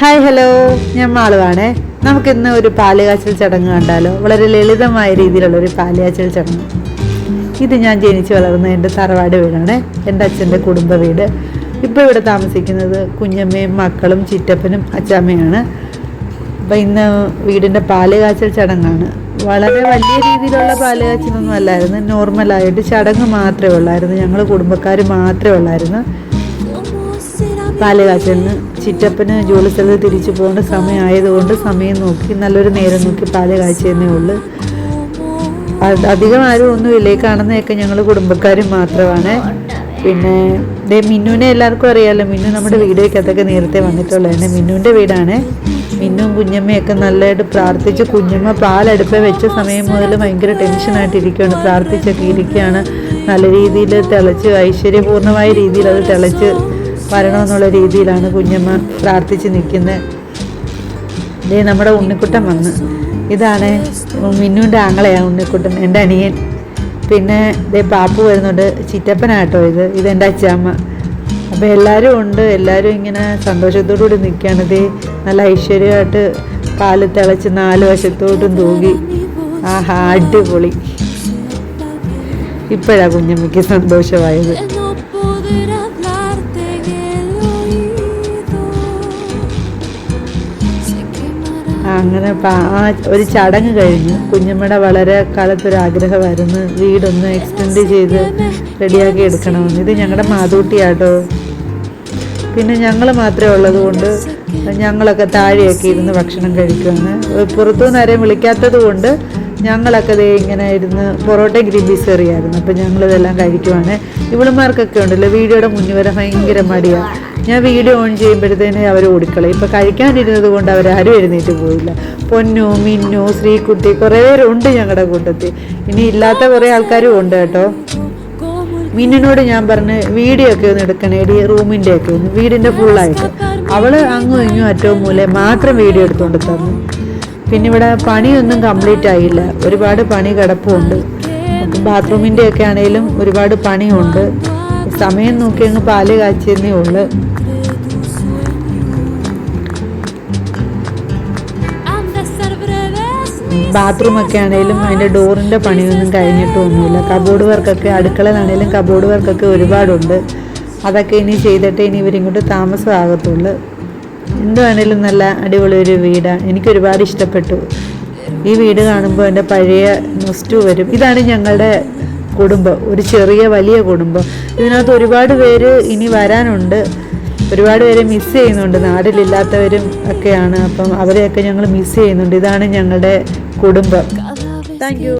Hi hello ഞാൻ മാളുവാണേ. നമുക്കിന്ന് ഒരു പാലുകാച്ചൽ ചടങ്ങ് കണ്ടാലോ? വളരെ ലളിതമായ രീതിയിലുള്ള ഒരു പാലുകാച്ചൽ ചടങ്ങ്. ഇത് ഞാൻ ജനിച്ചു വളർന്ന എന്റെ തറവാട് വീടാണ്. എന്റെ അച്ഛന്റെ കുടുംബ വീട്. ഇപ്പോൾ ഇവിടെ താമസിക്കുന്നത് കുഞ്ഞമ്മയും മക്കളും ചിറ്റപ്പനും അച്ചാമ്മയാണ് അപ്പം ഇന്ന് വീടിന്റെ പാലുകാച്ചൽ ചടങ്ങാണ്. വളരെ വലിയ രീതിയിലുള്ള പാലുകാച്ചലൊന്നും അല്ലായിരുന്നു. നോർമലായിട്ട് ചടങ്ങ് മാത്രമേ ഉള്ളായിരുന്നു. ഞങ്ങൾ കുടുംബക്കാർ മാത്രമേ ഉള്ളായിരുന്നു. പാൽ കാച്ചലിന് ചിറ്റപ്പന് ജോലി സ്ഥലത്ത് തിരിച്ചു പോകേണ്ട സമയമായതുകൊണ്ട് സമയം നോക്കി നല്ലൊരു നേരം നോക്കി പാൽ കാച്ചതന്നേ ഉള്ളൂ. അധികം ആരും ഒന്നും ഇല്ലേ കാണുന്നതൊക്കെ ഞങ്ങൾ കുടുംബക്കാർ മാത്രമാണ്. പിന്നെ ദേ മിന്നുവിനെ എല്ലാവർക്കും അറിയാമല്ലോ മിന്നു നമ്മുടെ വീഡിയോയ്ക്കകത്തൊക്കെ നേരത്തെ വന്നിട്ടുള്ളതാണ് മിന്നുവിന്റെ വീടാണ്. മിന്നും കുഞ്ഞമ്മയൊക്കെ നല്ലതായിട്ട് പ്രാർത്ഥിച്ച് കുഞ്ഞമ്മ പാലെടുപ്പ് വെച്ച സമയം മുതൽ ഭയങ്കര ടെൻഷനായിട്ടിരിക്കുകയാണ് പ്രാർത്ഥിച്ചൊക്കെ ഇരിക്കുകയാണ് നല്ല രീതിയിൽ തിളച്ച് ഐശ്വര്യപൂർണമായ രീതിയിൽ അത് തിളച്ച് വരണമെന്നുള്ള രീതിയിലാണ് കുഞ്ഞമ്മ പ്രാർത്ഥിച്ച് നിൽക്കുന്നത് ദേ നമ്മുടെ ഉണ്ണിക്കുട്ടൻ വന്ന്. ഇതാണ് മിന്നുവിന്റെ ആങ്ങളെയാണ് ഉണ്ണിക്കുട്ടൻ എന്റെ അനിയൻ. പിന്നെ ഇതേ പാപ്പു വരുന്നുണ്ട്. ചിറ്റപ്പനാട്ടോ ഇത്. ഇതെന്റെ അച്ചാമ്മ. അപ്പോൾ എല്ലാവരും ഉണ്ട്. എല്ലാവരും ഇങ്ങനെ സന്തോഷത്തോടു കൂടി നിൽക്കുകയാണ്. ഇതേ നല്ല ഐശ്വര്യമായിട്ട് പാൽ തിളച്ച് നാല് വശത്തോട്ടും തൂകി. ആഹാ അടിപൊളി. ഇപ്പോഴാണ് കുഞ്ഞമ്മയ്ക്ക് സന്തോഷമായത്. അങ്ങനെ ആ ഒരു ചടങ്ങ് കഴിഞ്ഞു കുഞ്ഞമ്മയുടെ വളരെ കാലത്തൊരു ആഗ്രഹമായിരുന്നു വീടൊന്ന് എക്സ്റ്റെൻഡ് ചെയ്ത് റെഡിയാക്കി എടുക്കണമെന്ന്. ഇത് ഞങ്ങളുടെ മാതൂട്ടിയാട്ടോ. പിന്നെ ഞങ്ങൾ മാത്രമേ ഉള്ളത് കൊണ്ട് ഞങ്ങളൊക്കെ താഴെയൊക്കെ ഇരുന്ന് ഭക്ഷണം കഴിക്കുകയാണ് പുറത്തുനിന്ന് ആരെയും വിളിക്കാത്തത് കൊണ്ട് ഞങ്ങളൊക്കെ ദേ ഇങ്ങനെ ഇരുന്ന് പൊറോട്ട ഗ്രീൻ പീസ് കറിയായിരുന്നു. അപ്പം ഞങ്ങളിതെല്ലാം കഴിക്കുവാണ്. ഇവളുമാർക്കൊക്കെ ഉണ്ടല്ലോ വീഡിയോയുടെ മുന്നിൽ വരെ ഭയങ്കര മടിയാണ് ഞാൻ വീഡിയോ ഓൺ ചെയ്യുമ്പോഴത്തേന് അവർ ഓടിക്കളയും. ഇപ്പം കഴിക്കാണ്ടിരുന്നത് കൊണ്ട് അവരാരും എഴുന്നേറ്റ് പോയില്ല പൊന്നു മിന്നു ശ്രീകുട്ടി കുറേ പേരുണ്ട് ഞങ്ങളുടെ കൂട്ടത്തിൽ ഇനി ഇല്ലാത്ത കുറേ ആൾക്കാരും ഉണ്ട് കേട്ടോ. മിന്നിനോട് ഞാൻ പറഞ്ഞ് വീഡിയോ ഒക്കെ ഒന്ന് എടുക്കണേടി റൂമിന്റെ ഒക്കെ ഒന്ന്. വീടിന്റെ ഫുള്ളായിട്ട് അവൾ അങ്ങും ഇങ്ങും അറ്റവും മൂലെ മാത്രം വീഡിയോ എടുത്തുകൊണ്ട് തന്നു. പിന്നെ ഇവിടെ പണിയൊന്നും കംപ്ലീറ്റ് ആയില്ല. ഒരുപാട് പണി കിടപ്പുണ്ട്. ബാത്റൂമിന്റെ ഒക്കെ ആണെങ്കിലും ഒരുപാട് പണിയുണ്ട്. സമയം നോക്കി അങ്ങ് പാൽ കാച്ചിയെന്നേ ഉള്ളു. Breves mis ബാത്റൂം ഒക്കെ ആണെങ്കിലും അതിന്റെ ഡോറിന്റെ പണിയൊന്നും കഴിഞ്ഞിട്ടൊന്നുമില്ല കബോർഡ് വർക്കൊക്കെ അടുക്കളയിലാണെങ്കിലും കബോർഡ് വർക്കൊക്കെ ഒരുപാടുണ്ട്. അതൊക്കെ ഇനി ചെയ്തിട്ട് ഇനി ഇവരിങ്ങോട്ട് താമസമാകത്തുള്ളൂ എന്തുവാണേലും നല്ല അടിപൊളി ഒരു വീടാണ് എനിക്ക് ഒരുപാട് ഇഷ്ടപ്പെട്ടു. ഈ വീട് കാണുമ്പോൾ എന്റെ പഴയ നൊസ്റ്റു വരും. ഇതാണ് ഞങ്ങളുടെ കുടുംബം. ഒരു ചെറിയ വലിയ കുടുംബം. ഇതിനകത്ത് ഒരുപാട് പേര് ഇനി വരാനുണ്ട്. ഒരുപാട് പേരെ മിസ് ചെയ്യുന്നുണ്ട്. നാടിലില്ലാത്തവരും ഒക്കെയാണ്. അപ്പം അവരെയൊക്കെ ഞങ്ങൾ മിസ് ചെയ്യുന്നുണ്ട്. ഇതാണ് ഞങ്ങളുടെ കുടുംബം. Thank you